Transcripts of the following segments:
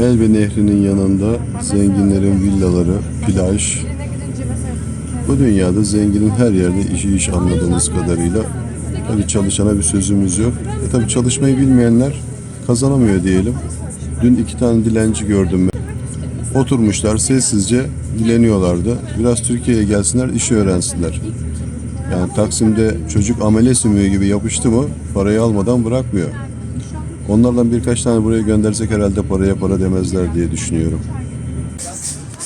Elbe Nehri'nin yanında zenginlerin villaları, plaj. Bu dünyada zenginin her yerde işi iş anladığımız kadarıyla. Tabii çalışana bir sözümüz yok. E tabii çalışmayı bilmeyenler kazanamıyor diyelim. Dün iki tane dilenci gördüm ben. Oturmuşlar sessizce dileniyorlardı. Biraz Türkiye'ye gelsinler, işi öğrensinler. Yani Taksim'de çocuk amele sümüğü gibi yapıştı mı parayı almadan bırakmıyor. Onlardan birkaç tane buraya göndersek herhalde paraya para demezler diye düşünüyorum.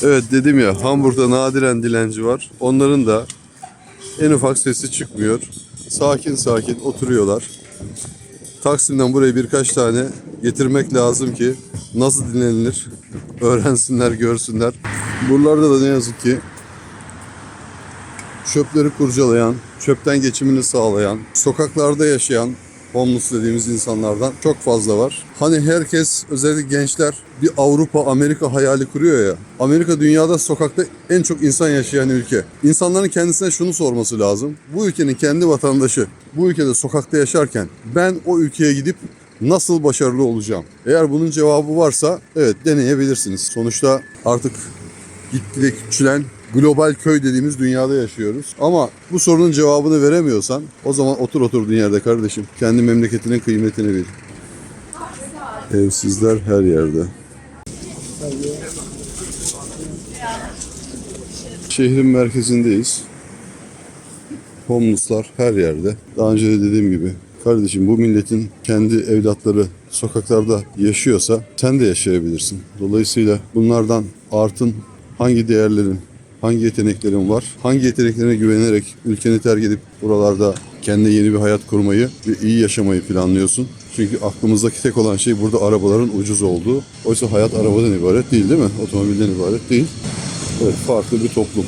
Evet dedim ya Hamburg'da nadiren dilenci var. Onların da en ufak sesi çıkmıyor. Sakin sakin oturuyorlar. Taksim'den buraya birkaç tane getirmek lazım ki nasıl dinlenilir öğrensinler, görsünler. Buralarda da ne yazık ki çöpleri kurcalayan, çöpten geçimini sağlayan, sokaklarda yaşayan homeless dediğimiz insanlardan çok fazla var. Hani herkes özellikle gençler bir Avrupa, Amerika hayali kuruyor ya. Amerika dünyada sokakta en çok insan yaşayan ülke. İnsanların kendisine şunu sorması lazım. Bu ülkenin kendi vatandaşı bu ülkede sokakta yaşarken ben o ülkeye gidip nasıl başarılı olacağım? Eğer bunun cevabı varsa evet deneyebilirsiniz. Sonuçta artık gitgide küçülen global köy dediğimiz dünyada yaşıyoruz. Ama bu sorunun cevabını veremiyorsan o zaman otur oturduğun yerde kardeşim. Kendi memleketinin kıymetini bil. Evsizler her yerde. Şehrin merkezindeyiz. Homeless'lar her yerde. Daha önce de dediğim gibi kardeşim bu milletin kendi evlatları sokaklarda yaşıyorsa sen de yaşayabilirsin. Dolayısıyla bunlardan artın hangi değerlerin, hangi yeteneklerin var, hangi yeteneklerine güvenerek ülkeni terk edip buralarda kendine yeni bir hayat kurmayı ve iyi yaşamayı planlıyorsun. Çünkü aklımızdaki tek olan şey burada arabaların ucuz olduğu. Oysa hayat arabadan ibaret değil değil mi? Otomobilden ibaret değil. Evet farklı bir toplum.